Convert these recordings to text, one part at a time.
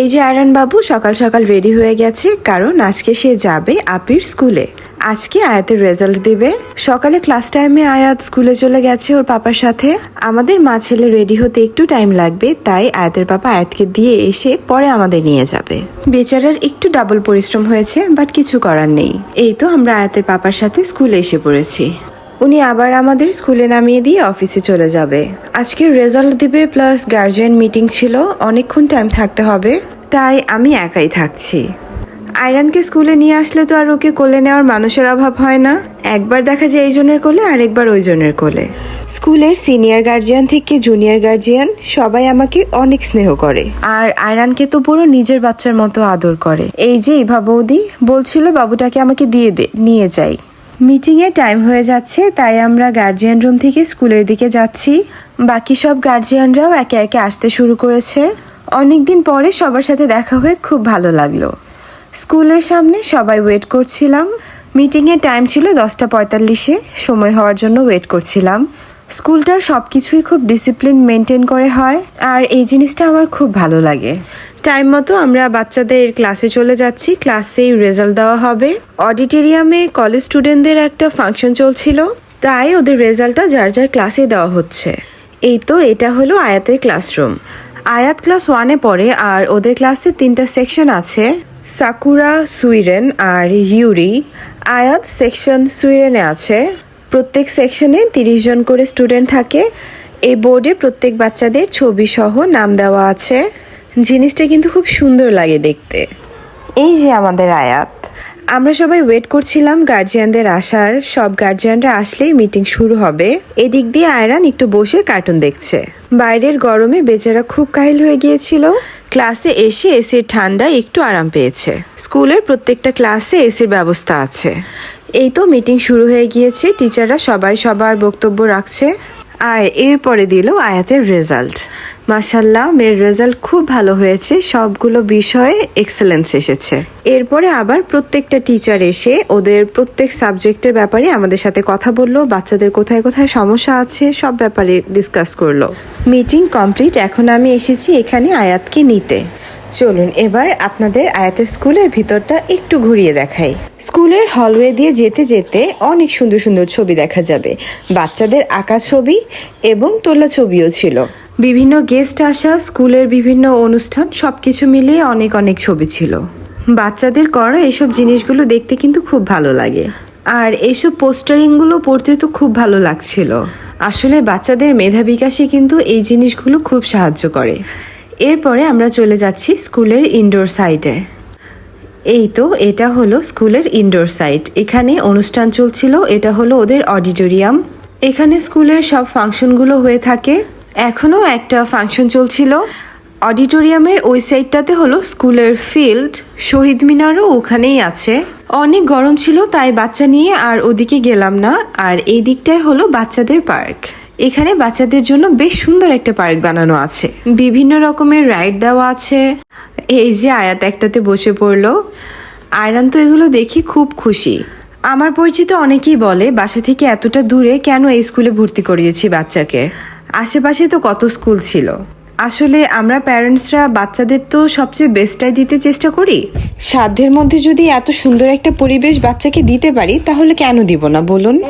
এই যে আয়রন বাবু, সকাল সকাল রেডি হয়ে গেছে, কারণ আজকে সে যাবে আপির স্কুলে আজকে আয়াতের রেজাল্ট দিবে। সকালে ক্লাস টাইমে আয়াত স্কুলে চলে গেছে ওর পাপার সাথে। আমাদের মা ছেলে রেডি হতে একটু টাইম লাগবে, তাই আয়াতের পাপা আয়াতকে দিয়ে এসে পরে আমাদের নিয়ে যাবে। বেচারার একটু ডাবল পরিশ্রম হয়েছে বাট কিছু করার নেই। এই তো আমরা আয়াতের পাপার সাথে স্কুলে এসে পড়েছি। উনি আবার আমাদের স্কুলে নামিয়ে দিয়ে অফিসে চলে যাবে। আজকে রেজাল্ট দিবে প্লাস গার্জিয়ান মিটিং ছিল, অনেকক্ষণ টাইম থাকতে হবে, তাই আমি একাই থাকছি। আয়রানকে স্কুলে নিয়ে আসলে তো আর ওকে কোলে নেওয়ার মানুষের অভাব হয় না। একবার দেখা যায় এই জনের কোলে, আরেকবার ওই জনের কোলে। স্কুলের সিনিয়র গার্জিয়ান থেকে জুনিয়র গার্জিয়ান সবাই আমাকে অনেক স্নেহ করে। আর আয়রানকে তো পুরো নিজের বাচ্চার মতো আদর করে। এই যে ইভা বৌদি, বলছিল বাবুটাকে আমাকে দিয়ে দে, নিয়ে যাই। মিটিংয়ে টাইম হয়ে যাচ্ছে, তাই আমরা গার্জিয়ান রুম থেকে স্কুলের দিকে যাচ্ছি। বাকি সব গার্জিয়ানরাও একে একে আসতে শুরু করেছে। অনেক দিন পরে সবার সাথে দেখা হয়ে খুব ভালো লাগল। স্কুলের সামনে সবাই ওয়েট করছিলাম। মিটিংয়ের টাইম ছিল দশটা পঁয়তাল্লিশে, সময় হওয়ার জন্য ওয়েট করছিলাম। স্কুলটার সব কিছুই খুব ডিসিপ্লিন মেনটেন করে হয়, আর এই জিনিসটা আমার খুব ভালো লাগে। টাইম মতো আমরা বাচ্চাদের ক্লাসে চলে যাচ্ছি ক্লাসেই রেজাল্ট দেওয়া হবে। অডিটোরিয়ামে কলেজ স্টুডেন্টদের একটা ফাংশন চলছিল, তাই ওদের রেজাল্টটা যার যার ক্লাসে দেওয়া হচ্ছে। এই তো এটা হলো আয়াতের ক্লাসরুম আয়াত ক্লাস ওয়ানে পড়ে, আর ওদের ক্লাসের তিনটা সেকশন আছে, সাকুরা সুইরেন আর ইউরি। আয়াত সেকশন সুইরেনে আছে। প্রত্যেক সেকশনে তিরিশ জন করে স্টুডেন্ট থাকে। এই বোর্ডে প্রত্যেক বাচ্চাদের ছবি সহ নাম দেওয়া আছে। জিনিসটা কিন্তু খুব সুন্দর লাগে দেখতে। এই যে আমাদের আয়াত। আমরা সবাই ওয়েট করছিলাম গার্জিয়ানদের আসার। সব গার্জিয়ানরা আসলেই মিটিং শুরু হবে। এদিক দিয়ে আয়রান একটু বসে কার্টুন দেখছে। বাইরের গরমে বেচারা খুব কাহিল হয়ে গিয়েছিল। ক্লাসে এসে এসির ঠান্ডা একটু আরাম পেয়েছে। স্কুলের প্রত্যেকটা ক্লাসে এসির ব্যবস্থা আছে। এই তো মিটিং শুরু হয়ে গিয়েছে। টিচাররা সবাই সবার বক্তব্য রাখছে। আর এরপরে দিল আয়াতের রেজাল্ট মাসাল্লাহ মেয়ের রেজাল্ট খুব ভালো হয়েছে। সবগুলো বিষয়ে এক্সেলেন্স এসেছে। এরপরে আবার প্রত্যেকটা টিচার এসে ওদের প্রত্যেক সাবজেক্টের ব্যাপারে আমাদের সাথে কথা বলল। বাচ্চাদের কোথায় কোথায় সমস্যা আছে, সব ব্যাপারে ডিসকাস করল। মিটিং কমপ্লিট এখন আমি এসেছি এখানে আয়াতকে নিতে। চলুন এবার আপনাদের আয়াতের স্কুলের ভিতরটা একটু ঘুরিয়ে দেখাই। স্কুলের হলওয়ে দিয়ে যেতে যেতে অনেক সুন্দর সুন্দর ছবি দেখা যাবে। বাচ্চাদের আঁকা ছবি এবং তোলা ছবিও ছিল। বিভিন্ন গেস্ট আসা, স্কুলের বিভিন্ন অনুষ্ঠান সব কিছু মিলিয়ে অনেক অনেক ছবি ছিল। বাচ্চাদের করা এসব জিনিসগুলো দেখতে কিন্তু খুব ভালো লাগে। আর এইসব পোস্টারিংগুলো পড়তে তো খুব ভালো লাগছিল। আসলে বাচ্চাদের মেধা বিকাশে কিন্তু এই জিনিসগুলো খুব সাহায্য করে। এরপরে আমরা চলে যাচ্ছি স্কুলের ইনডোর সাইডে এই তো, এটা হলো স্কুলের ইনডোর সাইট এখানে অনুষ্ঠান চলছিল, এটা হলো ওদের অডিটোরিয়াম এখানে স্কুলের সব ফাংশনগুলো হয়ে থাকে। এখনও একটা ফাংশন চলছিল। অডিটোরিয়ামের ওই সাইডটাতে হলো স্কুলের ফিল্ড শহীদ মিনারও ওখানেই আছে। অনেক গরম ছিল, তাই বাচ্চা নিয়ে আর ওদিকে গেলাম না। আর এই দিকটায় হলো বাচ্চাদের পার্ক। এখানে বাচ্চাদের জন্য বেশ সুন্দর একটা পার্ক বানানো আছে। বিভিন্ন রকমের রাইড দেওয়া আছে। এই যে আয়াত একটাতে বসে পড়ল। আয়রান তো এগুলো দেখি খুব খুশি। আমার পরিচিত অনেকেই বলে, বাসা থেকে এতটা দূরে কেন এই স্কুলে ভর্তি করিয়েছি বাচ্চাকে? আশেপাশে তো কত স্কুল ছিল। আসলে আমরা প্যারেন্টসরা বাচ্চাদের তো সবচেয়ে বেস্টটাই দিতে চেষ্টা করি। সাধ্যের মধ্যে যদি এত সুন্দর একটা পরিবেশ বাচ্চাকে দিতে পারি, তাহলে কেন দিব না, বলুন?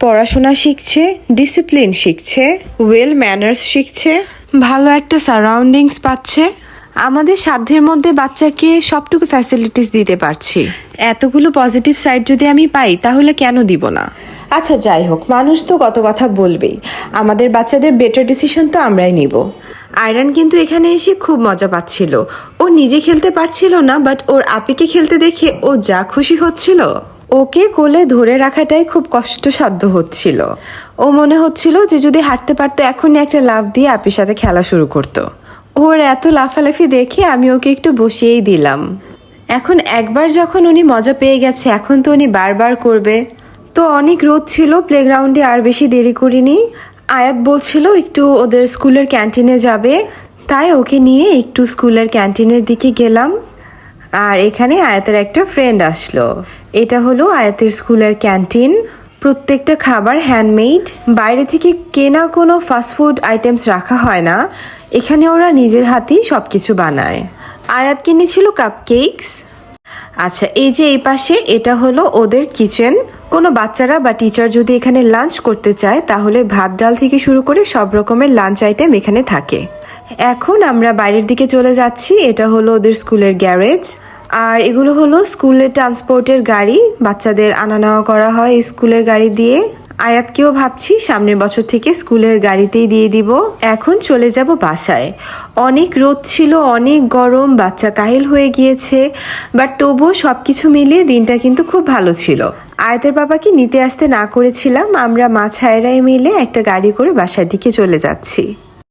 পড়াশোনা শিখছে ডিসিপ্লিন শিখছে ওয়েল ম্যানার্স শিখছে। ভালো একটা সারাউন্ডিংস পাচ্ছে। আমাদের সাধ্যের মধ্যে বাচ্চাকে সবটুকু ফ্যাসিলিটিস দিতে পারছি। এতগুলো পজিটিভ সাইড যদি আমি পাই তাহলে কেন দিব না? আচ্ছা যাই হোক মানুষ তো কত কথা বলবেই। আমাদের বাচ্চাদের বেটার ডিসিশন তো আমরাই নিব। আয়রান কিন্তু এখানে এসে খুব মজা পাচ্ছিল। ও নিজে খেলতে পারছিল না বাট ওর আপিকে খেলতে দেখে ও যা খুশি হচ্ছিল। ওকে কোলে ধরে রাখাটাই খুব কষ্টসাধ্য হচ্ছিল। ও মনে হচ্ছিল যে যদি হাঁটতে পারতো, এখনই একটা লাভ দিয়ে আপির সাথে খেলা শুরু করতো। ওর এত লাফালাফি দেখে আমি ওকে একটু বসিয়েই দিলাম। এখন একবার যখন উনি মজা পেয়ে গেছে, এখন তো উনি বারবার করবে। তো অনেক রোদ ছিল প্লেগ্রাউন্ডে আর বেশি দেরি করিনি। আয়াত বলছিল, একটু ওদের স্কুলের ক্যান্টিনে যাবে। তাই ওকে নিয়ে একটু স্কুলের ক্যান্টিনের দিকে গেলাম। আর এখানে আয়াতের একটা ফ্রেন্ড আসলো। এটা হলো আয়াতের স্কুলের ক্যান্টিন। প্রত্যেকটা খাবার হ্যান্ডমেড বাইরে থেকে কেনা কোনো ফাস্টফুড আইটেমস রাখা হয় না। এখানে ওরা নিজের হাতেই সব কিছু বানায়। আয়াত কিনেছিল কাপ কেকস আচ্ছা এই যে এই পাশে, এটা হলো ওদের কিচেন কোনো বাচ্চারা বা টিচার যদি এখানে লাঞ্চ করতে চায়, তাহলে ভাত, ডাল থেকে শুরু করে সব রকমের লাঞ্চ আইটেম এখানে থাকে। এখন আমরা বাইরের দিকে চলে যাচ্ছি, এটা হলো ওদের স্কুলের গ্যারেজ আর এগুলো হলো স্কুলের ট্রান্সপোর্টের গাড়ি, বাচ্চাদের আনা নেওয়া করা হয় স্কুলের গাড়ি দিয়ে। আয়াতকেও ভাবছি সামনের বছর থেকে স্কুলের গাড়িতেই দিয়ে দিব। এখন চলে যাব বাসায়। অনেক রোদ ছিল, অনেক গরম, বাচ্চা কাহিল হয়ে গিয়েছে, বাট তবুও সব কিছু মিলিয়ে দিনটা কিন্তু খুব ভালো ছিল। আয়াতের বাবাকে নিতে আসতে না করেছিলাম, আমরা মা ছায়েরাই মিলে একটা গাড়ি করে বাসার দিকে চলে যাচ্ছি।